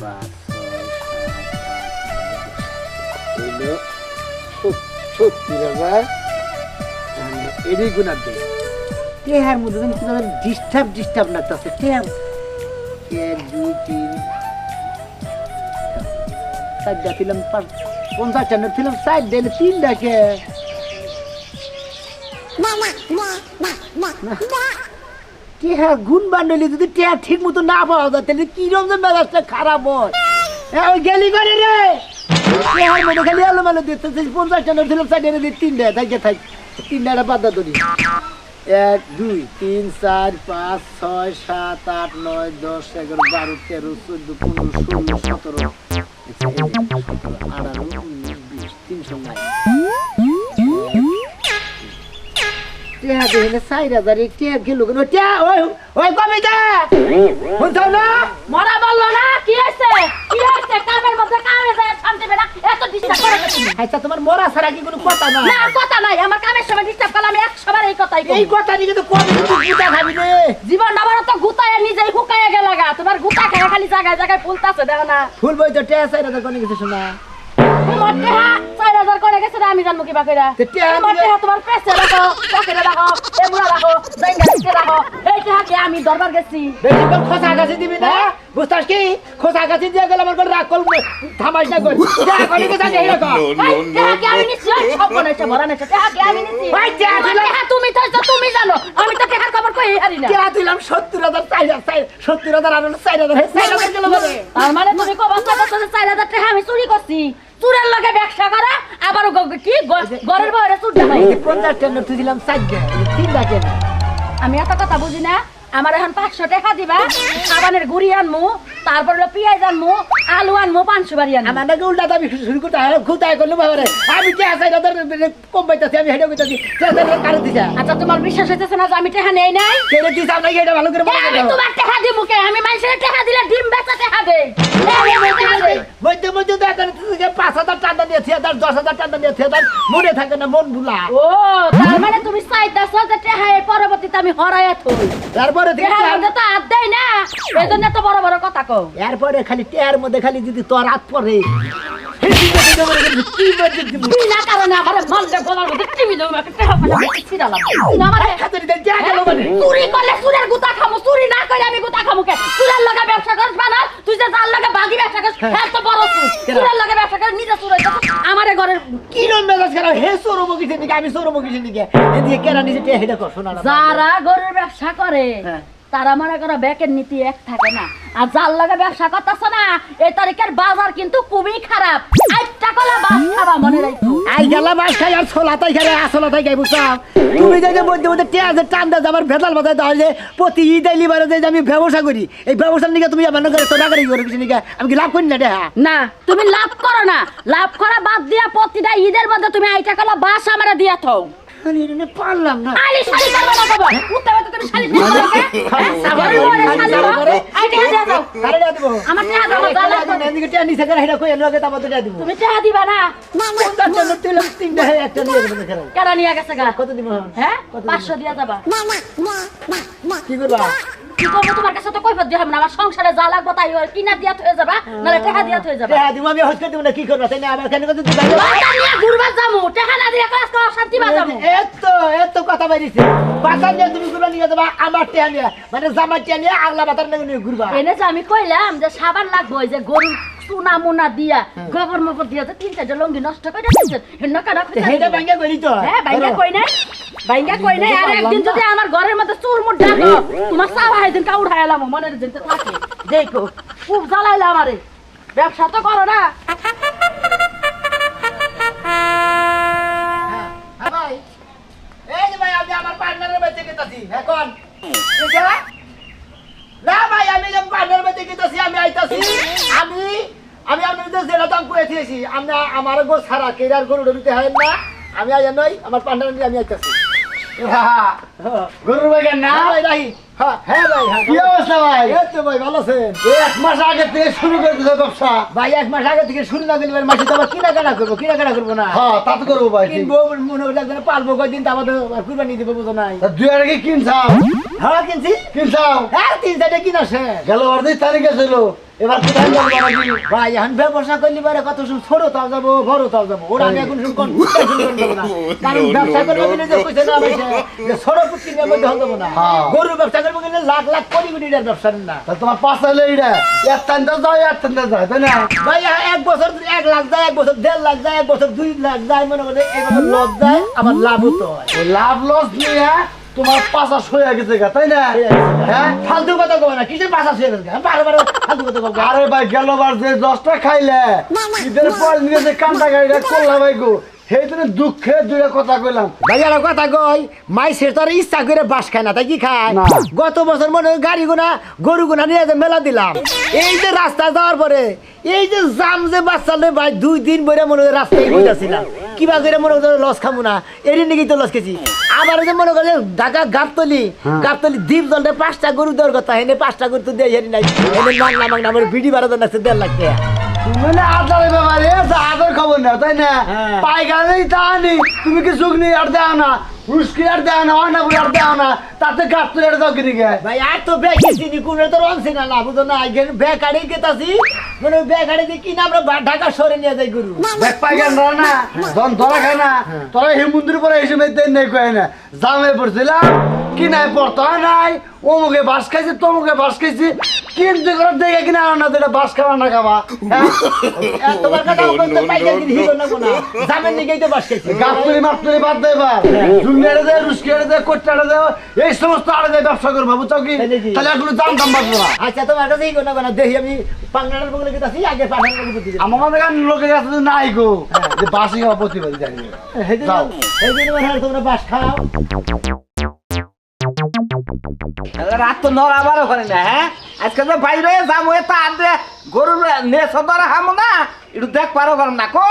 পাঁচ সত্তর হাজার এরই গুণা দেয় টেহার মধ্যে যেন কীভাবে ডিস্টার্ব ডিস্টার্ব লাগতেছে টেহার এক দুই তিন। চারটা ছিলাম পাঁচ পঞ্চাশটা নোট চার দিলে তিন ডাকে টেহা গুণ বান্ডলি যদি টেহা ঠিক মতো না পাওয়া যায়, তাহলে কিরম যে মেজাজটা খারাপ হয়? ওই গেলি করে রে! টেহার মধ্যে খালি আলো মেলো দিতে পঞ্চাশটা নোট ছিলাম চার দিলে তিনটা থাকে থাক তিনটা বাদ ধরি এক, দুই, তিন, চার, পাঁচ, ছয়, সাত, আট, নয়, দশ, এগারো, বারো, তেরো, চোদ্দ, পনেরো, ষোলো সতেরো, আঠারো, উনিশ, বিশ, তিনশো নাই। টিয়া দেখলে চার হাজার টিয়া গেল কেন টিয়া ওই ওই কমে শুনছাও না মরা বলল না কি হয়েছে কি হয়েছে কামের মধ্যে কামে যায় শান্তি পেনা এত ডিস্টার্ব করে আচ্ছা তোমার মরা ছাড়া কি কোনো কথা না না কথা নাই আমার কামের সময় ডিস্টার্ব করলে আমি একশো এই কথাই এই কই কথা নিয়ে কিন্তু কবে গুতা খাবি রে জীবন আমার তো গুতায় নিজেই হুকায় গেল গা তোমার গুতা খায় খালি জায়গায় জায়গায় ফুলতাছে দেখো না ফুল বই তো টিয়া চার হাজার কোনো কিছু শোনা তোমার টেহা চার হাজার করে গেছে আমি জানব কিবা কইরা। টেহা তোমার টেহা তোমার পেছে রাখো পকেটে রাখো এমুড়া রাখো জাইঙ্গা রাখো এই টেহাকে আমি দরবার গেছি। বেশি করে খোসা গাছে দিবি না? বুঝতাস কি? খোসা গাছে দিয়ে গেলে আমার করে রাগ করব থামাস না কর টিয়া কোনো কথা নেই এরকম এই টেহাকে আমি সব ভরা নেছে আমি ভাই, টেহা টেহা তুমি তো তুমি জানো আমি তো টেহার খবর কই হারি না। টিয়া দিলাম সত্তর হাজার চার হাজার সত্তর হাজার আর হলো চার হাজার গেল বলে তার মানে তুমি করছ যে চার আমি চুরি করছি। চুরের লগে ব্যবসা করা আবার কি ঘরের বউরে চুর দেখাই পঞ্চাশ টাকা তুই দিলাম চার তিন ডাকে আমি এত কথা বুঝি না আমার এখন পাঁচশো টাকা দিবা সাবানের গুড়ি আনমু তারপর হলো পেঁয়াজ আনমু আলু আনমু পাঁচশো বাড়ি আনমু। আমার নাকি উল্টা দাবি শুরু করতে হয়। খুদায় করল বাবারে। আমি কে আছে এটা কম পাইতেছি আমি হেঁটে কইতাছি কারও দিছা। আচ্ছা তোমার বিশ্বাস হইতেছে না যে আমি টাকা নেই নাই? কেড়ে দিছ আপনাকে এটা ভালো করে এ, আমি তোমার টাকা দিব কে? আমি মানুষের টাকা দিলে ডিম বেচা টাকা দেই। মধ্যে মধ্যে তো এখন থেকে পাঁচ হাজার টাকা দিয়ে থিয়ে দার দশ হাজার টাকা দিয়ে থিয়ে দার মনে থাকে না মন ভুলা। ও তার মানে তুমি চাইতেছ যে টাকা এর পরবর্তীতে আমি হরাইয়া থই। তারপরে টাকার তো হাত দেয় না। এই জন্য তো বড় বড় কথা কও। এরপরে খালি টেয়ার মধ্যে খালি যদি তোর হাত পরে। আমার মানে হ্যাঁ ঘরের কি রকম মেজাজ খারাপ হে সৌরভ কিসের দিকে আমি সৌরভ কিসের দিকে এদিকে কেনা নিজে যারা গরুর ব্যবসা করে হ্যাঁ। তারা মনে করো ব্যাকের নীতি এক থাকে না। আর যার লগে ব্যবসা করতেছ না এই তারিখের বাজার কিন্তু খুবই খারাপ। একটা কলা বাস খাবা মনে রাখো আই গেলা মাছ খাই আর ছোলা তাই খাই আসলা তাই খাই বুঝছাম তুমি যে যে মধ্যে মধ্যে টেয়া যে টান দেয় আমার ভেজাল বাজায় দেওয়া যে প্রতি ঈদ আইলি বারে যে আমি ব্যবসা করি এই ব্যবসার নিকে তুমি আমার করে সোনা করে করে কিছু নিকে। আমি কি লাভ করি না টেহা না তুমি লাভ করো না। লাভ করা বাদ দিয়া প্রতিটা ঈদের মধ্যে তুমি আইটা কলা বাস আমারে দিয়া থাও। আরে এনে পারলাম না। আলি শালি করবে না বাবা উঠতে হবে তো তুমি শালি হ্যাঁ হয়ে কত দিব হ্যাঁ? পাঁচশো দিয়া যাবা। কি করবা? কি করব তোমার কাছে তো কৈফত দিয়ে না? আমার সংসারে যা লাগবে তাই ওর কিনা দিয়া থয়ে যাবা নাহলে টাকা দিয়া থয়ে যাবা। টেহা দিব আমি হজ করে দিব না কি করবা? তাই না আমার কেন কত দিবা বাজার ঘুরবা যামু। টাকা না দিয়ে কাজ করা শান্তি এত এত কথা বেরিয়েছে বাজার তুমি ঘুরবা নিয়ে যাবা আমার টেহা নিয়ে। মানে জামা টেহা নিয়ে আগলা বাজার নিয়ে ঘুরবা। এনে যে আমি কইলাম যে সাবান লাগবো যে গরু চুনা মুনা দিয়া গোবর মোবর দিয়া তিন চারটা লঙ্গি নষ্ট করে দিয়েছে। হেন কাটা সেইটা ভাঙ্গা করি তো? হ্যাঁ বাইঙ্গা কই নাই? বাইঙ্গা কই নাই? আর একদিন যদি আমার ঘরের মধ্যে চুর মুট ডাকো তোমার সাবা হাইদিন কা উঠাইলাম মনের জিনতে থাকে। দেখো খুব জ্বালাইলা আমারে। ব্যবসা তো করো না। হ্যাঁ ভাই। এই যে ভাই আমি আমার পার্টনারের বাড়িতে গেতাছি এখন। না ভাই আমি যে পার্টনারের বাড়িতে গেতাছি আমি আইতাছি। আমি আমি আপনাদের জেলা দাম করে দিয়েছি। আমরা আমার গো সারা কেরার গরু ডুবিতে হয় না। আমি আই নই আমার পান্ডা আমি আইতাছি। গরুর বাগান না? রাহি। হ্যাঁ হ্যাঁ ভাই হ্যাঁ কি অবস্থা ভাই? এই তো ভাই ভালো আছেন? এই এক মাস আগে থেকে শুরু করে দিছে ব্যবসা। ভাই এক মাস আগে থেকে শুরু না দিলে মাসে তো আবার কিনা কাটা করব কিনা কাটা করব না। হ্যাঁ তা তো করব ভাই ঠিক। কিনবো মনে হচ্ছে একজনে পালবো কয়দিন তা আমাদের কুরবানি দিব বুঝো নাই। দুই আগে কি কিনছাও? হ্যাঁ কিনছি। কিনছাও? হ্যাঁ তিন চারটে কিনা শেষ গেল বার তারিখে ছিল। এবার কোথায় যাব নাকি ভাই এখন ব্যবসা করলে পারে কত ছোট তাও যাব বড় তাও যাব। ওরা আমি এখন শুন কোন কারণ ব্যবসা করব যে ছোট পুটকি নিয়ে মধ্যে হল না। গরুর ব্যবসা করব গেলে লাখ লাখ কোটি কোটি টাকার ব্যবসা না। তা তোমার পাঁচ হলে এইটা এক টানতে যায় এক টানতে যায় তাই না? ভাই এক বছর এক লাখ যায় এক বছর দেড় লাখ যায় এক বছর দুই লাখ যায় মনে করে এবার লস যায় আবার লাভও তো হয়। লাভ লস নিয়ে তোমার পাশা সয়ে গেছে গা, তাই না? হ্যাঁ ফালতু কথা কবে না কিসের পাশা শুয়ে গেছে বারে বারে ফালতু কথা কবে আরে ভাই গেল বার যে দশটা খাইলে ঈদের পর নিয়ে যে কান্দা গাড়িটা করলাম ভাই গো। সেই দিনে দুঃখে দুইটা কথা কইলাম। কথা কই মাই তার ইচ্ছা করে বাস খায় না তাই কি খায়? গত বছর মনে হয় গাড়ি গোনা গরু গোনা নিয়ে মেলা দিলাম। এই যে রাস্তা যাওয়ার পরে এই যে জাম যে বাচ্চা লই ভাই দুই দিন বইরে মনে হয় রাস্তায় বইতাছিলাম কিবা করে মনে করে লস খামু না? এর নাকি তো লস আবার যে মনে করে ঢাকা গাবতলি গাবতলি দ্বীপ জলটা পাঁচটা গরু দেওয়ার কথা হেনে পাঁচটা গরু তো দেয় হেরি নাই। হেনে বিডি বারো জন আছে দেড় লাখ টাকা। তুমি না আদারের ব্যাপারে আদার খবর না তাই না? হ্যাঁ। পাইকারি তা তুমি কি সুগনি আর দেও না? রুস্কি আর দেও না অনা বুড়ি আর দেও না তাতে গাছ তুলে দাও কিনে গে ভাই আর তো ব্যাগ কিনি কোন তো রনছি না না বুঝো না এখানে ব্যাগ গেতাছি মানে ব্যাগ দিয়ে কিনা আমরা ঢাকা শহরে নিয়ে যাই গরু। দেখ পাইকার না না ধন ধরা খায় না তোরা এই মন্দির পরে এসে মেয়ে দেন নাই কয় না। জামে পড়ছিলাম কি নাই পড়তো হয় নাই অমুকে বাস খাইছে তমুকে বাস খাইছি। কিন্তু দেখে কিনা আনো না যেটা বাস খাওয়া না খাওয়া? আর তোমার কথা বলতে তো পাইকার কিনে হিরো না। কোনা জামের নিকেই তো বাস খাইছি। গাছতলি মাপতলি বাদ দেয় এবার। ঝুঙ্গেড়ে দেয় রুস্কেড়ে দেয় কোট্টাড়ে দেয় এই সমস্ত আড়ে দেয় ব্যবসা করব বুঝছ কি? তাই নাকি? তাহলে আর কোনো দাম দাম বাঁচবো না। আচ্ছা তোমার কাছে কোনা কোনা দেখি আমি পাংনাড়ার বগলে গেতাছি আগে পাঠানোর বুঝি আমার মনে লোকের কাছে তো নাই গো। যে বাসি খাওয়া প্রতিবাদী জানি হেদিন যাও। হেদিন তোমরা বাস খাও। রাত তো নড়া বারো করে না হ্যাঁ? আজকে তো বাইরে যাব তা আদে গরু নেছ ধরে হামো না, একটু দেখ পারো না, কো।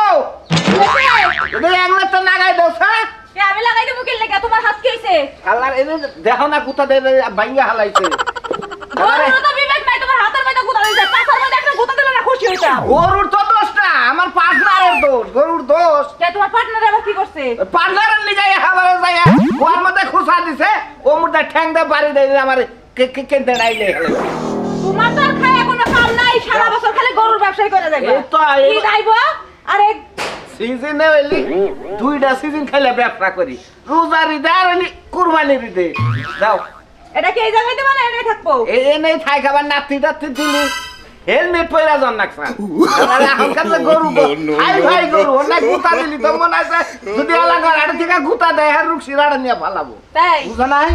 এগুলো তো নাগাই দেও হ্যাঁ? এ, আমি লাগাই দেবো কিল লেগে তোমার হাত কি হইছে? আল্লাহর এদের দেখো না কুতা দেবে ভাঙ্গা হালাইছে। আরে, তো বিবেক নাই তোমার হাতের মধ্যে গুতা দিছে পাছার মধ্যে একটা গুতা দিলে না খুশি হইতাম? গরুর তো দোষ আমার পার্টনারের দোষ গরুর দোষ। কে তোমার পার্টনার আবার কি করছে? পার্টনারের নিয়ে যায় হাবারে যায় ওর মধ্যে খুশা দিছে ও মুদ্রা ঠ্যাং দিয়ে বাড়ি দেয় আমার কে- কে- ডাইলে। তোমার তো খায় কোনো কাম নাই সারা বছর খালি গরুর ব্যবসায় করে যাবে এই তো, কি দাইবো আরে সিজনে হইলি দুইটা সিজন খাইলে ব্যবসা করি। রোজার ঈদে আর হইলি কুরবানির ঈদে। দাও এটা কি এই জায়গায় দেবো না এনে থাকব। এ নেই থাই খাবার নাতি টাতি দিলি। হেলমেট পয়রা জন যে গরু ভাই ভাই গরু অনেক গুতা দিলি তো মনে আছে? যদি আড়ে থেকে গুতা দেয় হ্যাঁ রুক সিরাড়ে নিয়ে ফালাবো তাই? বুঝো নাই?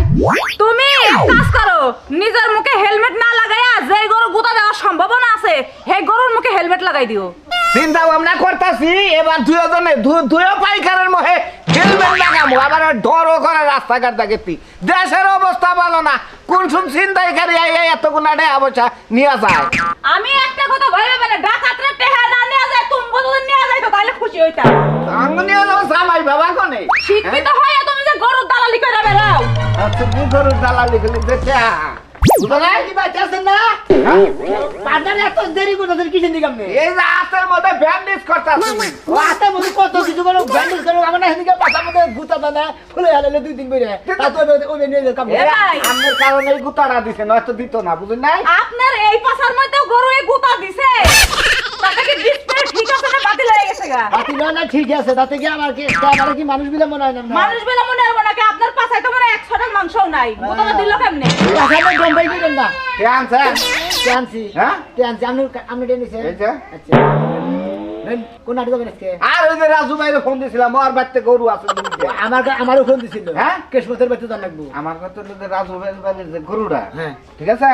তুমি কাজ করো। নিজের মুখে হেলমেট না লাগাইয়া যে গরু গুতা দেওয়ার সম্ভাবনা আছে হে গরুর মুখে হেলমেট লাগাই দিও। চিন্তা ভাবনা করতেছি এবার দুজনে দুয়ো পাইকারের মহে হেলমেট লাগামো। আবার ডরও করে রাস্তাঘাট দেখেছি দেশের অবস্থা ভালো না। কোন সব চিন্তাই করি এত গুণাটে অবস্থা নিয়ে যায়। আমি একটা কথা ভেবে পেলে ডাকাতরে টেহা না নিয়ে যায় তুমি যদি নিয়ে যায় তো তাহলে খুশি হইতাম। আঙ্গ নিয়ে যাব জামাই বাবা কোনে? শিক্ষিত হয়ে? তুমি যে গরুর দালালি করে বেড়াও। আচ্ছা কি দালালি গেলে দেখে কি না? পাঠানে এত দেরি করতেছেন কিসের দিকে আপনি এই যে হাতের মধ্যে ব্যান্ডেজ করতেছি। ও হাতে মধ্যে কত কিছু করে ব্যান্ডেজ করে আমার না সেদিকে মধ্যে গুতা দানা খুলে হালালে দুই দিন বেড়ে তা ওই নিয়ে কাম এ আমার কারণে গুতাটা দিছে নয়তো দিত না বুঝুন নাই? আপনার এই পাশার মধ্যে গরু এই গুতা দিছে? ডিসপ্লে ঠিক আছে না বাতিল হয়ে গেছে গা? বাতি না না ঠিক আছে তাতে কি আমার কি আমার কি মানুষ বিলে মনে হয় না মানুষ বেলা মনে হবে নাকি আপনার পাশায় তো মানে এক ছটার মাংসও নাই। গুতাটা দিল কেমনে? করেন না। কে আনছে টেনসি হ্যাঁ? টেনসি আপনি আপনি টেনিছে এই আচ্ছা। কোন নাটক হবে আজকে? আর ওই যে রাজু ভাইরে ফোন দিছিলাম ওর বাড়িতে গরু আছে। আমার আমারও ফোন দিছিল। হ্যাঁ? কেশমতের বাড়িতে জান লাগবো। আমার কথা হলো যে রাজু ভাইয়ের বাড়ির যে গরুটা। হ্যাঁ। ঠিক আছে?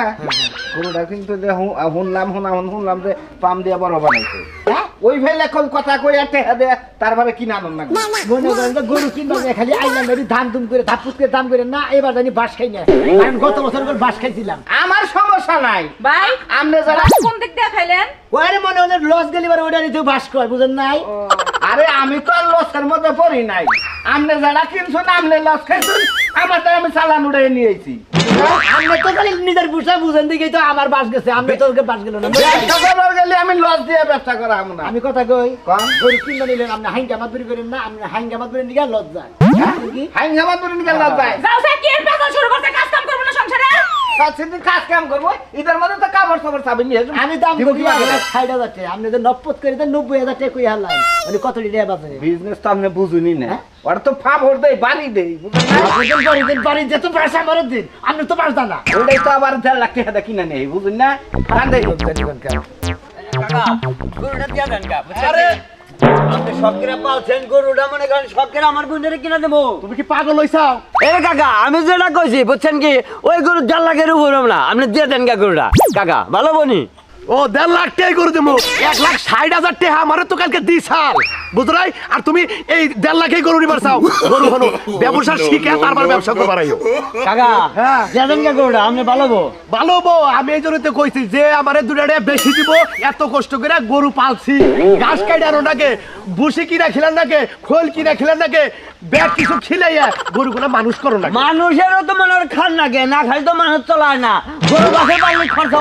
গরুটা কিন্তু যে শুনলাম শুনাম শুনলাম যে পাম দিয়ে বড় বানাইছে। হ্যাঁ? ওই ফেলে এখন কথা কই আর টেহা দে তারপরে কিনা আনন্দ না মনে করেন যে গরু কিনবা না খালি আইলাম মেরি ধান দুম করে ধাপুস করে দাম করে না এবার জানি বাস খাই না কারণ গত বছর করে বাস খাইছিলাম। আমার সমস্যা নাই। ভাই আমনে যারা কোন দিক দিয়ে খাইলেন? ওরে মনে হয় লস গেলিবার ওটা নিতে বাস কয় বুঝেন নাই? আরে আমি তো আর লসের মধ্যে পড়ি নাই। আমনে যারা কিনছুন আমনে লস খাইছুন আমারটা আমি চালান উড়াই নিয়েছি। আপনি তো খালি নিজের বুঝা বুঝেন দিকেই তো আমার বাস গেছে আমি তো ওকে বাস গেল না। ব্যবসা করবার গেলে আমি লস দিয়ে ব্যবসা করা হব না। আমি কথা কই? কন। গরু কিনতে নিলেন আপনি হাইঙ্গা মাত করেন না আপনি হাইঙ্গা মাত করেন দিকে লজ্জা কি? হাইন জামা তুলিন গেল লস যায় যাও সে কি এর পেছন শুরু করতে কাজ কাম করব না সংসারে? সেদিন কাজ কাম করব? ঈদের মধ্যে তো কাপড় সাপড় চাবি নিয়ে। আমি দাম করি? ষাট হাজার টাকা। আপনি তো নব্বত করে দেন নব্বই হাজার টাকা কই হারলাম। মানে কত টাকা বাজে বিজনেস তো আপনি বুঝুনি না। হ্যাঁ? ওরা তো ফাভর দেয় বাড়ি দেয় তো বাড়ি দেন বাড়ি যেত পয়সা আমার দিন। আপনি তো পারতা না। ওটাই তো আবার দেড় লাখ টাকা কিনে নেই বুঝুন না? কান্দে আরে আপনি গরুটা মনে করেন আমার বোনের কিনা দেবো। তুমি কি পাগল হইছাও? এ কাকা আমি যেটা কইছি বুঝছেন কি? ওই গরু জাল লাগে উপরে না। আপনি দিয়ে দেন গা গরুটা। কাকা ভালো বনি? ও দেড় লাখ টাকা করে দেবো। এক লাখ ষাট হাজার টাকা আমার তো কালকে দি সাল বুঝলাই? আর তুমি এই দেড় লাখেই গরু নিবার চাও। গরু হলো। ব্যবসা শিখে তারপর ব্যবসা করবার আইও। কাকা হ্যাঁ। গরুটা বো আমি এই জন্য তো কইছি যে আমারে দুটারে বেশি দিব এত কষ্ট করে গরু পালছি। ঘাস কাটানো নাকে ভুসি কিনা খিলান নাকে খোল কিনা খিলান নাকে ব্যাগ কিছু খিলাইয়া গরুগুলো মানুষ করো না মানুষেরও তো মনে খান নাকি না খাই তো মানুষ চলায় না। গরু বাসে পারলে খরচা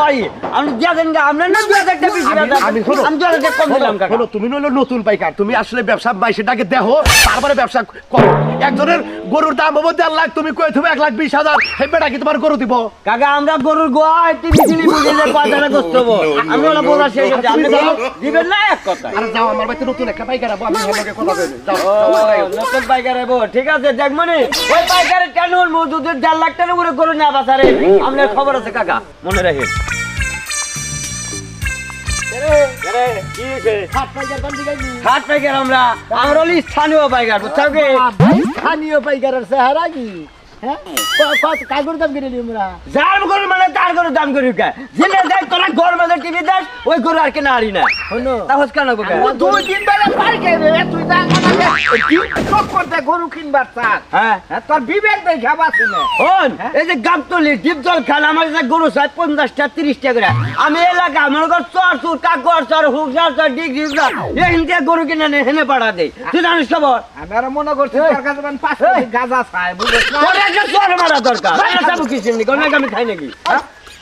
আপনি দিয়ে দেন কা না দু হাজার বেশি আমি- আমি শোনো। আমি দু হাজার কম দিলাম কাকা তুমি নইলো নতুন পাইকার তুমি আসলে ব্যবসা বাইশেটাকে দেখো তারপরে ব্যবসা করো একজনের গরুর দাম হব দেড় লাখ তুমি কই তুমি এক লাখ বিশ হাজার। সেই বেটা কি তোমার গরু দিব? কাকা আমরা গরুর গোয়া টিভি টিভি বুঝিয়ে পাঁচটা করতে হব? আমরা ওরা বোঝা শেষ হচ্ছে আপনি দিবেন না এক কথা আরে যাও আমার বাড়িতে নতুন একটা পাইকার আবো আমি কথা যাও। নতুন পাইকারে ঠিক আছে দেখমনি? ওই পাইকারে কেন দুধের দেড় লাখ টাকা করে গরু না বাসারে আপনার খবর আছে কাকা মনে রাখেন। হাট পাইকার আমরা। আমরা হলি স্থানীয় পাইকার বুঝছ কি? স্থানীয় পাইকারের চেহারা কি? হ্যাঁ? কাগর দাম কিনে আমরা? যার গরু মানে তার গরু দাম করি কে? জিনে দেখ তোরা ঘর মধ্যে টিভি ওই গরু আর কেনা হারি না। হলো কেন দুই তিন বেলা পার কে তুই করতে গরু কিনবার চাস? হ্যাঁ। হ্যাঁ, তোর বিবেক দেখা বাসি না শোন এই যে গাবতলি ডিপ জল আমার কাছে গরু চাই পঞ্চাশটা তিরিশটা করে। আমি এলাকা চর চুর কাকর চর চর ডিগ্রি গরু কিনে নে হেনে পাড়া দেই তুই জানিস খবর? আমি আর মনে করছি তোর কাছে মানে পাঁচ কেজি চাই বুঝছিস তোর একটা চর মারা দরকার। আমি যাব কি চিনি কোন আমি খাই নাকি?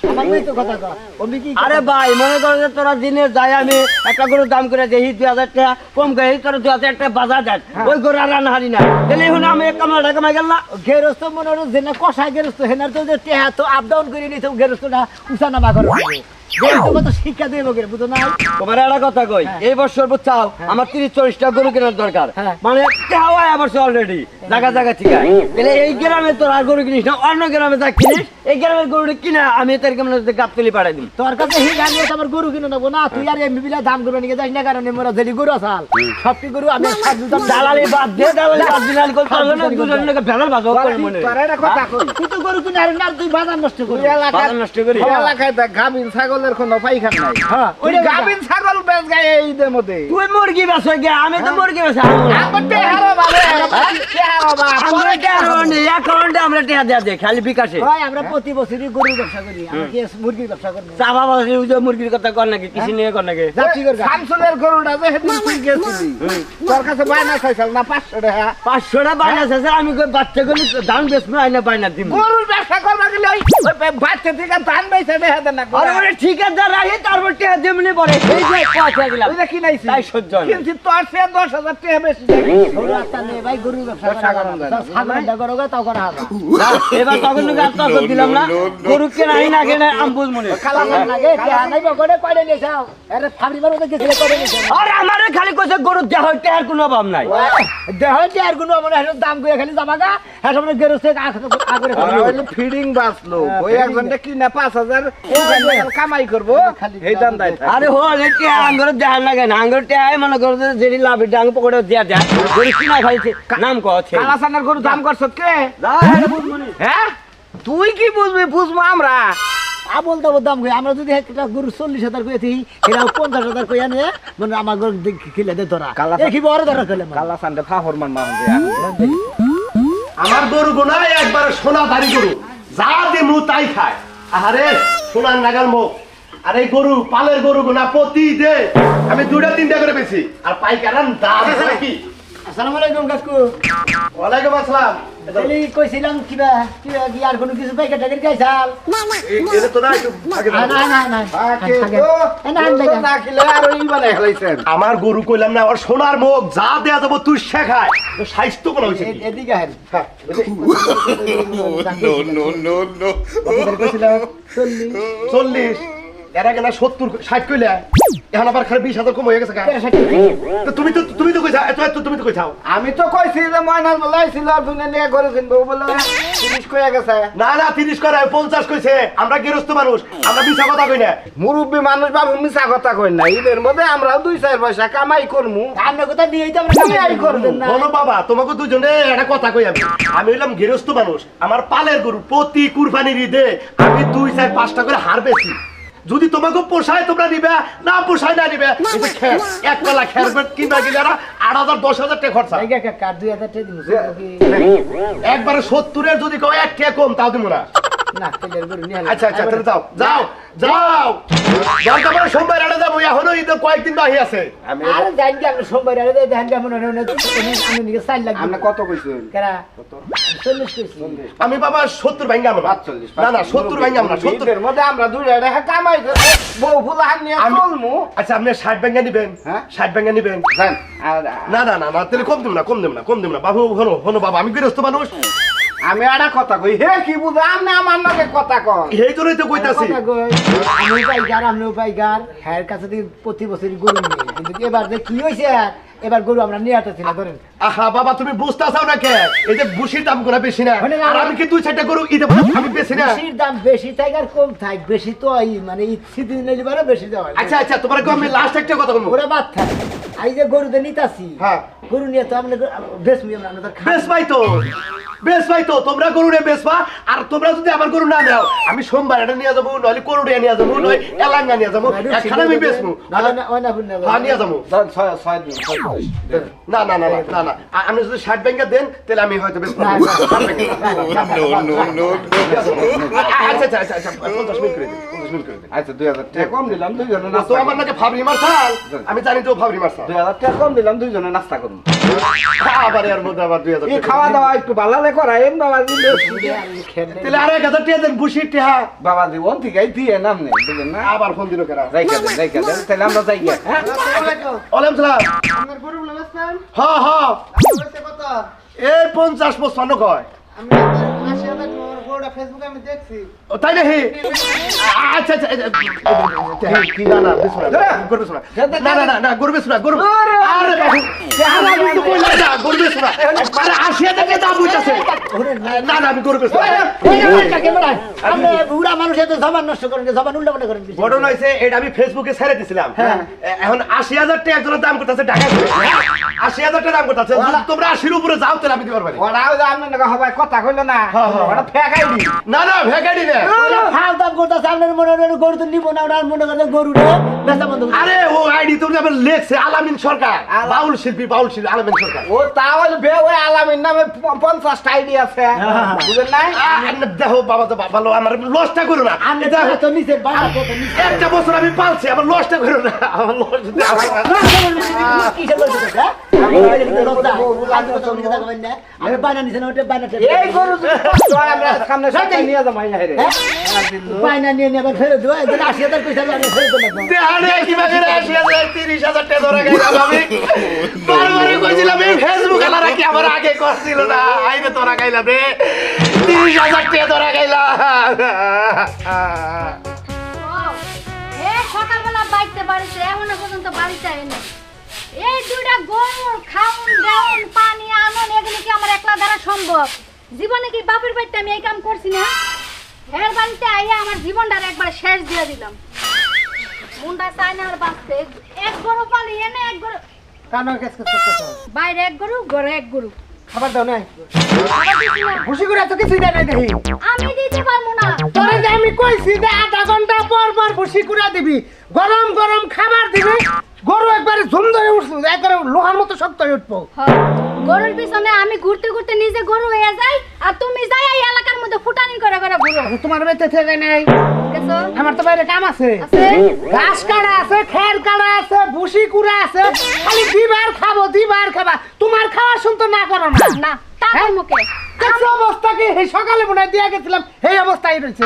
হ্যাঁ? আরে ভাই মনে করো যে তোরা দিনে যাই আমি একটা গরুর দাম করে দেখি দুই হাজার টাকা কম গাই তোরা দুই হাজার টাকা বাজার দেন। ওই গরু আর রান হারি না। তাহলে এখন আমি এক কামাল টাকা মাই গেল। না গেরস্ত মনে হলো যে না কষায় গেরস্ত হেনার তো যে টেহা তো আপ ডাউন করে নিতাম গেরস্তটা উষা নামা করে। তোমার একটা কথা কই এই বছর বুঝছাও আমার তিরিশ চল্লিশটা গরু কেনার দরকার। হ্যাঁ। মানে কেওয়া বছর অলরেডি জায়গা জায়গা ঠিক তাহলে এই গ্রামে তোর আর গরু কিনিস না অন্য গ্রামে যা কিনিস এই গ্রামের গরুটা কিনা আমি তার কেমন গাবতলি পাঠাই দিই তোর কাছে হি গাড়ি আমার গরু কিনে নেব না তুই আর এমবি বিলা দাম করবে নিয়ে যাস না কারণ মোরা যেটি গরু আসাল। সবটি গরু আমি সাত দালালি বাদ দে দালালি বাদ করতে পারব না করে মনে তোর একটা কথা কই তুই তো গরু কিনে আর না তুই বাজার নষ্ট করবি নষ্ট করি এলাকায় গাভীন ছাগলের কোনো পাইখান নাই। হ্যাঁ তুই ওইটা গাভীন ছাগল বেচ গায়ে এই মধ্যে তুই মুরগি বেছ গে আমি তো মুরগি বেছ আমার টেহারো বাবা টেহারো বাবা আমরা টেহার নেই অ্যাকাউন্টে আমরা টেহা দেয়া দে খালি বিকাশে। ভাই আমরা প্রতি বছরই গরুর ব্যবসা করি। আমরা কি মুরগির ব্যবসা করব চাপা বাবা মুরগির কথা কর নাকি কৃষি নিয়ে কর নাকি? কর। শামসুলের গরুটা যে সেদিন তুই গেছিলি তোর কাছে বায়না চাইছিল না পাঁচশো টাকা পাঁচশোটা বাইনা আছে আমি কই বাচ্চা গুলি দাম বেশ না আইনা বাইনা দিব গরুর ব্যবসা করবা গেলে ওই ওই বাচ্চা থেকে ধান বেচে দেখা দেন না আরে ওরে ঠিকাদার রাখি তারপর টেহা দেমনি পরে এই যে পয়সা দিলাম। ওই যে কিনাইছি তাই সহ্য হয় না। কিনছি তোর সে দশ হাজার টাকা বেশি গরু রাস্তা নেই ভাই ব্যবসা করা। গা, হবে। এবার তখন তখন দিলাম না। গরু কেনা না কেনা আম বুঝ মনে লাগে নাই বগড়ে কয়লে নিয়ে আরে ফাবরি মারো তো গেছিলে কয়লে নিয়ে আর আমারে খালি কইছে গরু দেহ কোনো অভাব নাই। দেহ এখন দাম করে খালি হ্যাঁ সামনে আগরে ফিডিং বাঁচলো ওই একজনটা কিনা পাঁচ হাজার কামাই করব। এই দাম আরে হো রে আঙ্গুর দেহ লাগে না আঙ্গুর টেহাই মনে করো যে যেটি লাভ ডাং পকড়ে দিয়া দেয়। গরু কিনা খাইছে নাম কছে কালাসানের গরু দাম করছ কে? হ্যাঁ? তুই কি বুঝবি? বুঝব আমরা। আবল তাবল দাম কই আমরা যদি একটা গরু চল্লিশ হাজার দিই এরা পঞ্চাশ হাজার কইয়া নিয়ে মানে আমার গরু খিলে দে কালা- দেখি বড় ধরা খেলে ফাহর মান মান আমার গরু গোনায় একবার সোনা দাড়ি গরু। যা দে মু তাই খায়। আরে সোনার নাগাল মুখ আর এই গরু, পালের গরু গোনা প্রতি দে আমি দুটা তিনটা করে বেশি আর পাইকার দাম কি? আসসালামু আলাইকুম কাকু ওয়ালাইকুম আসসালাম তাহলে কইছিলাম কিবা কিবা কি আর কোনো কিছু প্যাকেট ট্যাকেট খাইছাল এ- এটা তো না একটু না না না থাকে থাকে তো এ না না খেলে আর ওই বানাই ফেলাইছেন আমার গরু কইলাম না আর সোনার মুখ যা দেয়া যাব তুই শেখায় তো স্বাস্থ্য কোনো এদিকে হেন হ্যাঁ, এর আগে না সত্তর ষাট কইলে এখন আবার খালি বিশ হাজার কম হয়ে গেছে তো তুমি তো তুমি তো কইছা তুমি তো কইছাও আমি তো কইছি যে ময়নাল বলে আইছিল দুনে নিয়ে ঘরে কিনবো বলে। তিরিশ কয়ে গেছে। না না তিরিশ করে পঞ্চাশ কইছে। আমরা গৃহস্থ মানুষ আমরা মিছা কথা কই না। মুরব্বী মানুষ বাবু মিশা কথা কই না ঈদের মধ্যে আমরা দুই চার পয়সা কামাই করমু। আমরা কোথাও নিয়েই তো আমরা নিয়ে আই করব। না। বলো বাবা তোমাকে দুজনে একটা কথা কই আমি। আমি হইলাম গৃহস্থ মানুষ আমার পালের গরু প্রতি কুরবানির ঈদে আমি দুই চার পাঁচটা করে হার বেশি যদি তোমাকে পোষায় তোমরা নিবে। না পোষায় না নিবে। খের এক বেলা খের কিনবা গেলে আর আট হাজার দশ হাজার টাকা খরচা। কার দুই হাজার টাকা দিন একবারে সত্তরের যদি কয় এক টাকা কম তাও দিব না। আচ্ছা আচ্ছা তাহলে যাও যাও যাও। দরকার পড়ে সোমবার আড়ে যাব। এখনও ঈদের কয়েকদিন বাকি আছে। আমি আরে জানি সোমবার আরে দেখেন কেমন হয় না আমি নিকে সাইল লাগবে। আপনি কত কইছেন? কেরা? কইছি আমি বাবা সত্তর ভাঙ্গা আমরা না না সত্তর ভাঙ্গা আমরা সত্তর। মধ্যে আমরা দুই টাকা কামাই করে। বউ নিয়ে চলমু। আচ্ছা আপনি ষাট ব্যাঙ্গা নিবেন। হ্যাঁ? ষাট ব্যাঙ্গা নিবেন। না না না না তাহলে কম দেব না কম দেব না কম দেব না। বাবু হনো হনো বাবা আমি গৃহস্থ মানুষ। আমি একটা কথা কই হে কি বুঝে? আপনি আমার নাকি কথা কন। এই জন্যই তো কইতাছি। কথা কই, আমি পাইকার আপনিও পাইকার হ্যার কাছে প্রতি বছরই গরু নিই কিন্তু এবার যে কি হয়েছে এবার গরু আমরা নিয়ে আসতেছি না ধরেন। আহা বাবা তুমি বুঝতে চাও না কে? এই যে বুসির দামগুলা বেশি না। মানে আর আমি কি দুই চারটা গরু ঈদে আমি বেশি না? ভুসির দাম বেশি থাক আর কম থাক বেশি তো আই মানে ঈদ সিদিন নিলে বেশি দেওয়া আচ্ছা আচ্ছা তোমার আমি লাস্ট একটা কথা বলব? ওরা বাদ থাক। এই যে গরুতে নিতাছি হ্যাঁ। গরু নিয়ে তো আপনি বেশ আমরা তো বেশ ভাই তো বেশ ভাই তো তোমরা গরু আর তোমরা যদি আমার গরু না নাও আমি সোমবার এটা নিয়ে যাব নইলে করুড়িয়া নিয়ে যাব নয় এলাঙ্গা নিয়ে যাব একখানে আমি বেচবো হ্যাঁ নিয়ে যাব জান ছয় ছয় দিন না না না না না না আ- যদি ষাট ব্যাংকে দেন তাহলে আমি হয়তো বেশ না, না, আচ্ছা আচ্ছা আচ্ছা আচ্ছা পঞ্চাশ মিনিট করে দিন মিনিট করে দিন। আচ্ছা দুই হাজার টাকা। কম দিলাম দুইজনে না, তো নাস্তা আমার নাকি ফাবরি মারছাল আমি জানি তো ফাবরি মারছাল দুই হাজার টাকা কম দিলাম দুইজনে নাস্তা করুন আবার এর মধ্যে আবার দুই হাজার এই টাকা। খাওয়া দাওয়া একটু ভালো করাইন বাবাজি তাহলে আর এক হাজার টাকা দেন বুসির টেহা বাবাজি ওন থেকে দিয়ে নামনে বুঝলেন না? আবার ফোন দিল কেনা যাইকা দেন যাইকা দেন তাহলে আমরা যাই গিয়া, হ্যাঁ? ওলাম সালাম। হ্যাঁ হ্যাঁ। এই পঁচপান্ন কয় ও, তাই আচ্ছা আচ্ছা আচ্ছা, কি না না বেশ না না না না না না গরু বেশ না গরু আরে বাবু আমি তো কইলাম না গরু বেশ না মানে আশি হাজার টাকা দাম হইতাছে না না আমি গরু বুড়া মানুষ এত জবান নষ্ট করেন জবান উল্টা পাল্টা করেন ঘটনা হয়েছে এটা আমি ফেসবুকে ছেড়ে দিছিলাম। এখন আশি হাজার টাকা একজনের দাম করতেছে টাকা আশি হাজার টাকা দাম করতেছে। তোমরা আশির উপরে যাও তাহলে আমি দিতে পারব ওরা ওই আপনার নাকি সবাই কথা কইলো না। ফেকাই দি। না না ভেগাড়ি না। ফাল দাম করতেছে আপনার মনে গরু তো নিব না ওনার মনে করেন গরু বেচা বন্ধ আরে ও আইডি আবার লেখছে আলামিন সরকার। বাউল শিল্পী বাউল শিল্পী আলামিন সরকার। ও তাহলে বে ওই আলামিন নামে পঞ্চাশটা আইডি আছে। বুঝলেন নাই? দেখো বাবা তো ভালো আমার লসটা করো না। আপনি দেখো, তো নিচে বাবা কত নিচে একটা বছর আমি পালছি আমার লসটা করো না। আমার লস এটা, হ্যাঁ? আমি কিন্তু লজ্জা। আপনি তো সঙ্গে থাকবেন না। আমি বায়না নিছি না, ওটা বায়না এই গরু যদি কষ্ট আমরা সামনে সামনে নিয়ে যাব এই হাইরে। নিয়ে নিয়ে আবার ফেরত দেবো, এদের আশি হাজার পয়সা আমি ফেরত দেবো দেহারে কীভাবে রে আশি হাজার, তিরিশ হাজার টাকা ধরে গেলাম আমি। বারবারই কইছিলাম, এই ফেসবুক আলারা কি আমার আগে করছিল না? আইরে তোরা রে। তিরিশ হাজার টাকা ধরা। সকালবেলা বাইতে বাড়িতে এখনও পর্যন্ত বাড়িতে এনে এই দুইটা গরুর খাউন দেউন পানি আনন এগুলো কি আমার একলা দ্বারা সম্ভব জীবনে কি বাপের বাড়িতে আমি এই কাম করছি না হের বাড়িতে আইয়া আমার জীবনটার একবার শেষ দিয়ে দিলাম মুন্ডা চাই না আর বাঁচতে এক গরু পালি এনে এক গরু। বাইরে এক গরু ঘরে এক গরু খাবার দাও নাই। খুশি করে তো কিছুই দেয় নাই দেখি। আমি দিতে পারব না। তোরে যে আমি কইছি যে আধা ঘণ্টা পর পর খুশি করে দিবি। গরম গরম খাবার দিবি। গরু একবারে ঝুম ধরে উঠছে একবারে লোহার মতো শক্ত হয়ে উঠবো। গরুর পিছনে আমি ঘুরতে ঘুরতে নিজে গরু হয়ে যাই আর তুমি যাই এই এলাকার মধ্যে ফুটানি করে করে ঘুরো। তোমার বেঁচে থেকে নেই। আমার তো বাইরে কাম আছে। ঘাস কাটা আছে খের কাটা আছে ভুসি কুড়া আছে খালি দিবার খাব দিবার খাবা। তোমার খাওয়া শুনতো না করো না। না তার মুখে। দেখছ অবস্থা কি? এই সকালে মনে দিয়া গেছিলাম এই অবস্থায় রয়েছে।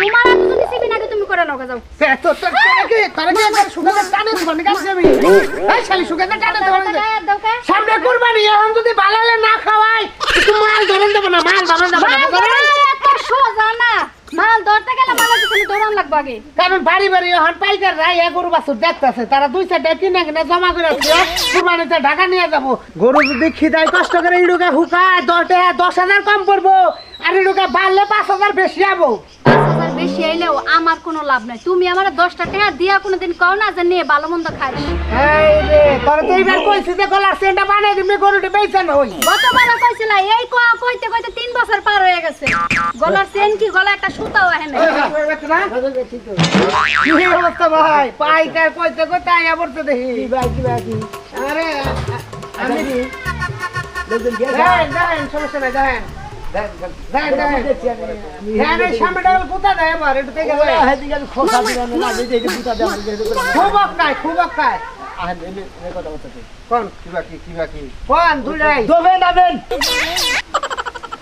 তোমার আর তুমি সিবি নাকি তুমি করে নাও যাও। তো তো কি? তোরা কি একবার সুগারে টানে দিব নাকি আমি? এই শালি সুগারে টানে দেব না টাকা দাও কে? সামনে কুরবানি এখন যদি বালালে না খাওয়াই মাল ধরেন দেব না মাল ধরেন দেব না সোজা না। মাল ধরতে গেলে মালের পিছনে দৌড়ান লাগবে আগে। কারণ বাড়ি বাড়ি এখন পাইকার রাই গরু বাছুর দেখতেছে তারা দুই চারটা কিনে কিনে জমা করে রাখছে কুরবানিতে ঢাকা নিয়ে যাব। গরু যদি খিদায় কষ্ট করে ইডুকা হুকায় দশ টাকা দশ হাজার কম পড়ব আর ইডুকা বাড়লে পাঁচ হাজার বেশি যাব বেশি আইলেও আমার কোনো লাভ নাই। তুমি আমার দশটা টাকা দিয়া কোনোদিন কও না যে নিয়ে ভালো মন্দ খাইস। এই রে তোর তো এইবার কইছি যে গলার সেন্টা বানিয়ে দিবি গরুটি বেচেন হই। গতবার কইছিল এই কোয়া কইতে কইতে তিন বছর পার হয়ে গেছে। গলার চেন কি গলা একটা সুতাও আহে না? কি অবস্থা ভাই? পাইকার কইতে কইতে আয়া পড়তে দেখি। কি ভাই কি ভাই আরে আমি লোকজন দেখেন দেখেন সমস্যা নাই দেখেন হ্যাঁ কোন কিবা কি কিবা কি কোন দুলাই দবেন আবেন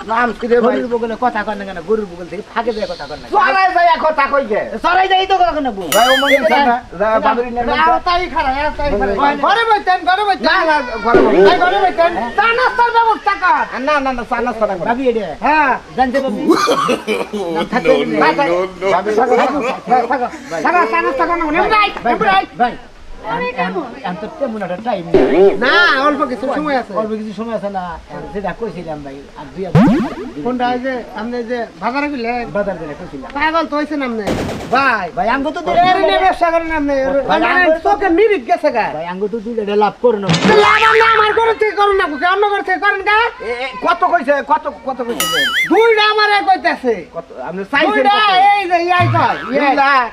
নাম কি রে ভাই? গরুর বগলে কথা কর না কেন? গরুর বগল থেকে ফাঁকে দিয়ে কথা কর না চলাই যায় কথা কই গে? সরাই যাই তো কথা না বউ। ভাই ও মনে না যা বাবরি না আর তাই খারা আর তাই খারা ঘরে বইতেন ঘরে বইতেন না না ঘরে বইতেন ঘরে বইতেন চা ব্যবস্থা কর। না না না চা নাস্তা ভাবি এটা। হ্যাঁ। জানতে পাবি না থাকতে না থাকো ভাবি থাকো থাকো থাকো। থাকো চা নাস্তা করো না ভাই ভাই ভাই না অল্প কিছু সময় আছে। অল্প কিছু সময় আছে না। যেটা কইছিলাম ভাই আর দুই হাজার কোনটা যে আপনি যে বাজারে গেলেন? বাজার দিলে কইছিলাম। পাগল তো হইছেন আপনি। ভাই ভাই আঙ্গ তো এর নিয়ে ব্যবসা করেন আপনি। মানে চোখে মিরিক গেছে গা। ভাই আঙ্গ তো দুই হাজার লাভ করো না লাভ আপনি আমার ঘর থেকে করুন না বুকে অন্য ঘর থেকে করেন গা। কত কইছে কত কত কইছে দুইটা আমার কইতাছে কত আপনি চাইছেন এই যে ইয়াই কয়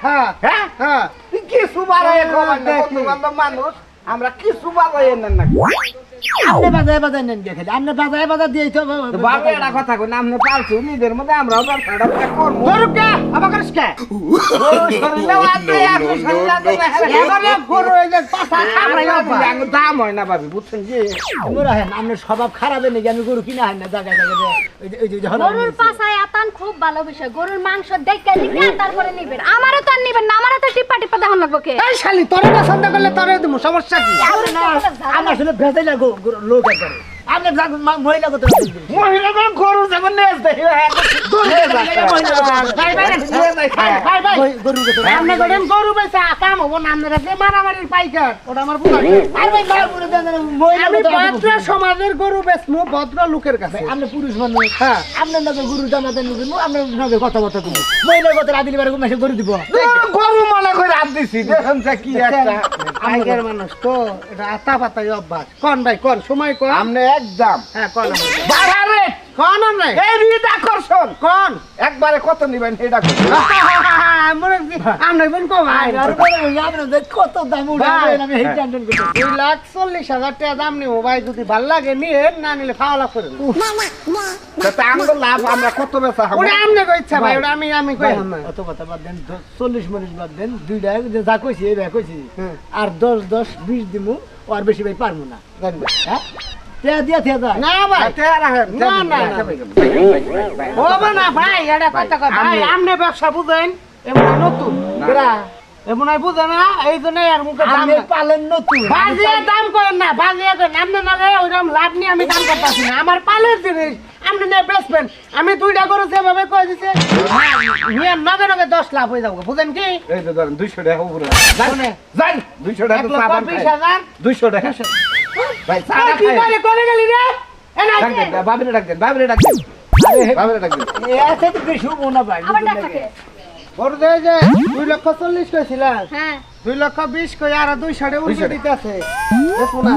হ্যাঁ হ্যাঁ? হ্যাঁ। কিছু বাড়ায় মানুষ। আমরা কিছু বাড়াই না। আপনি বাজারে বাজার নেন দেখে আপনি বাজারে বাজার দিয়ে তো বাবা একটা কথা কই না আপনি পালছু নিজের মধ্যে আমরা আবার খাড়া করব। গরু কে আবার করিস কে? গরু শরীরেও আপনি শরীরে আছে এবারে গরু এই যে পাছা খাবড়াই আপনি দাম হয় না ভাবি বুঝছেন যে আমরা হেন আপনার স্বভাব খারাপ নাকি আমি গরু কিনা হয় না ওই ওই যে গরুর পাছায় আতান খুব ভালো বিষয় গরুর মাংস দেখে দেখে তারপরে নিবেন। আমারও তো আর নিবেন না আমারও তো টিপা টিপা দেখান লাগবো কে এই শালি তোরে পছন্দ করলে তোরে দেবো সমস্যা কি? আমার শুনে ভেজাই লাগো লোক একবারে আপনি যা- মা- মহিলা কত গরু যেমন নেজ দেখি ভাই ভাই ভাই ভাই। গরু কত আপনি করেন গরু বেচা কাম হব না আপনারা যে মারামারির পাইকার। ওটা আমার বুঝা মহিলা আমি কত ভদ্র সমাজের গরু বেচমু ভদ্র লোকের কাছে। আপনি পুরুষ মানুষ। হ্যাঁ। আপনার নজর গরু জামাতে নিবেন আপনার কথা কথা তুমি মহিলার রাদিনী বারে গরু দিব। গরু মনে করে দিছি দেখুন কি একটা। পাইকার মানুষ তো এটা আতা পাতাই অভ্যাস। কোন ভাই কন? সময় কন আপনি একদম। হ্যাঁ কোন? কোন আমরা এই রিড আকর্ষণ। কোন? একবারে কত নিবেন এটা কোন আমরা বোন কো ভাই। আপনাদের কত দাম উঠাবেন আমি এই টেনশন করতে দুই লাখ চল্লিশ হাজার টাকা দাম নিবো ভাই যদি ভালো লাগে নিয়ে না নিলে খাওয়া লাভ করেন তা আঙ্গুল লাভ আমরা কত বেচা হব। ওটা আপনি ইচ্ছা ভাই ওটা আমি আমি কই না কথা বাদ দেন দ- চল্লিশ মরিচ বাদ দেন দুইটা যে যা কইছি এই কইছি। আর দশ দশ বিশ দিমু আর বেশি ভাই পারব না। হ্যাঁ? তেয়া দিয়া যায়। না ভাই। না না না। হবে না ভাই এটা কথা কয় ভাই আপনি ব্যবসা বুঝেন এমন নতুন? এমন বুঝে না এই জন্য আর মুখে দাম পালেন নতুন। বাজিয়ে দাম করেন না বাজিয়ে করেন। আপনি না ওইরকম লাভ নিয়ে আমি দাম করতেছি না। আমার পালের জিনিস আপনি নিয়ে বেচবেন আমি দুইটা করে যেভাবে কয়ে দিছে নিয়ে নগে নগে দশ লাভ হয়ে যাব বুঝেন কি? এই তো ধরেন দুইশো টাকা উপরে। যান দুইশো টাকা দুইশো টাকা। ভাই সারা ওই কি করে করে গেলি রে? এ ডাক দেন বাবিরে ডাক দেন বাবিরে ডাক দেন বাবিরে ডাক দেন এসে তো কিছু না ভাই আবার বড় দে যে 2 লক্ষ চল্লিশ কইছিলাম। হ্যাঁ। 2 লক্ষ বিশ কই আর 2 সাড়ে উনিশশো দুইশো। দিতে আছে। দেখো না।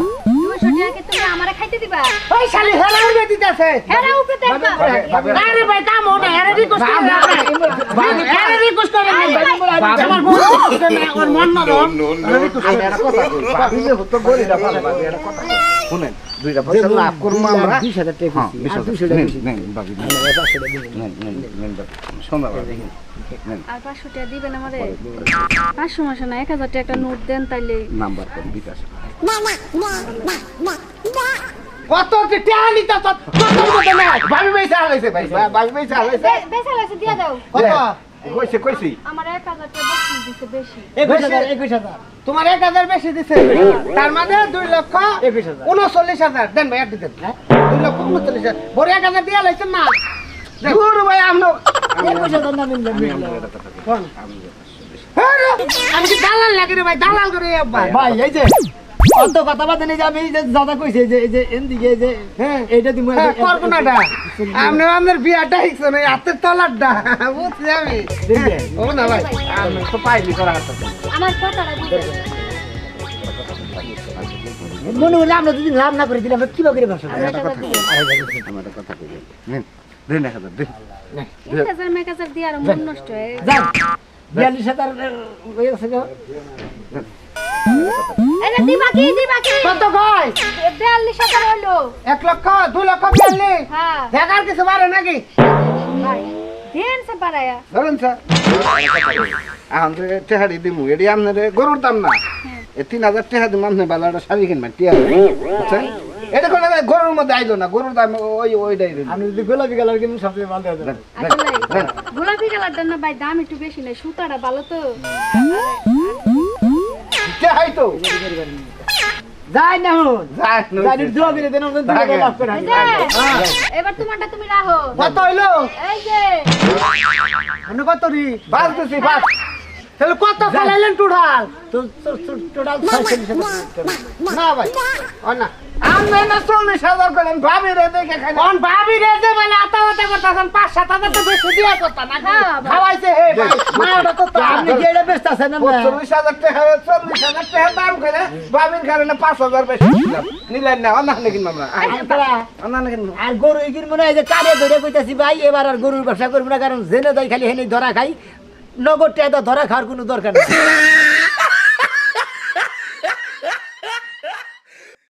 দুইশো পাঁচশো টাকা তুমি আমারে খাইতে দিবা। ওই শালি হেলা উড়ে দিতেছে। হ্যাঁ উপরে দেখবা। আরে ভাই কাম ওটা আরে রিকোয়েস্ট করে না আরে রিকোয়েস্ট করে না আমার মন ওর মন নরম। আমি একটা কথা ভাবি। যে হতো গরিটা পারে ভাবি। একটা কথা শুনেন দুইটা পয়সা লাভ করব আমরা। বিশ হাজার টাকা হ্যাঁ দিছি। বিশ আর হাজার। দুশো টাকা নেন, নেন, ভাবি, নেন। নেন, নেন। শোনো আর পাঁচশো টাকা দিবেন আমারে? পাঁচশো মাসে না এক হাজার টাকা একটা নোট দেন তাইলে। নাম্বার কোন বিকাশ কত যে টেহা নিতে কত মতো না ভাবি পয়সা হারাইছে ভাই ভাবি পয়সা হারাইছে বেসা লাগছে দিয়ে দাও। কত? কইছে কইছি। আমার এক হাজার টাকা বকশিস দিছে বেশি। একুশ হাজার তোমার এক হাজার বেশি দিছে। তার মানে দুই লক্ষ একুশ হাজার। উনচল্লিশ হাজার। দেন ভাই আর দিতেন হ্যাঁ? দুই লক্ষ উনচল্লিশ হাজার। বড় এক হাজার দিয়ে লাইছেন না দূর ভাই আমনো। হ্যাঁ আমি কি দালাল লাগি রে ভাই? দালাল করে ভাই ভাই এই যে অত কথা বাদ নেই যে আমি এই যে দাদা কইছে এই যে এই যে এদিকে এই যে হ্যাঁ। এইটা দিমু কল্পনাটা। আপনি আপনার বিয়াটা হিকছো না হাতের তলারটা। বুঝছি আমি। ও না ভাই। আমি তো পাইলি করা হাতে আমার কথাটা দিবেন মনে হলে আমরা যদি লাভ না করে দিলে আমরা কীভাবে করে করব? একটা কথা দেন এক হাজার দেন এক হাজার মেক হাজার দিয়ে আর মন নষ্ট হয়ে যান। বিয়াল্লিশ হাজার হয়ে গেছে গো। এটা দিবা কি দিবা কি কত কয়? বিয়াল্লিশ হাজার হইল। এক লক্ষ দুই লক্ষ বিয়াল্লিশ? হ্যাঁ। দেখার কিছু পারে নাকি? ভাই দেন সে পারায়া ধরেন স্যার এখন টেহারি দিমু এটি আপনার গরুর দাম না। তিন হাজার টেহা দিম আপনি বালাটা শাড়ি কিনবেন টিয়া। বুঝছেন এটা কোনো গরুর মধ্যে আইলো না গরুর দাম ওই ওইটাই দিন আমি যদি গোলাপি কালার কিনুন সবচেয়ে ভালো হবে আসলে গোলাপি কালারটা না ভাই দাম একটু বেশি নাই সুতাটা ভালো তো। টেহাই তো। যাই না হুন যাই জানি দোয়া করে দেন ওদের দুটো লাভ করে এবার তোমারটা তুমি রাখো। কত হইল? এই যে। কত রি বাস দিছি বাস তাহলে কত ফেলাইলেন ছয়চল্লিশ হাজার না ভাই ও না। আমরা না চল্লিশ হাজার করেন ভাবি রে দেখে খাই কোন ভাবি রে যে বলে আতা আতা করতেছেন পাঁচ সাত হাজার তো বেশি দিয়া কথা না হ্যাঁ, ভাই। খাওয়াইছে হে ভাই না ওটা তো তা। আপনি কি এটা না চল্লিশ হাজার টাকা চল্লিশ হাজার টাকা দাম করে ভাবির কারণে পাঁচ হাজার বেশি দিলাম। নিলেন না অন্য হানে আমরা। অন্য হানে আর গরু কিনবো না এই যে কারে ধরে কইতাছি ভাই এবার আর গরুর ব্যবসা করব না কারণ জেনে দেয় খালি হেনে ধরা খাই। নগদ টাকা ধরা খাওয়ার কোনো দরকার নেই।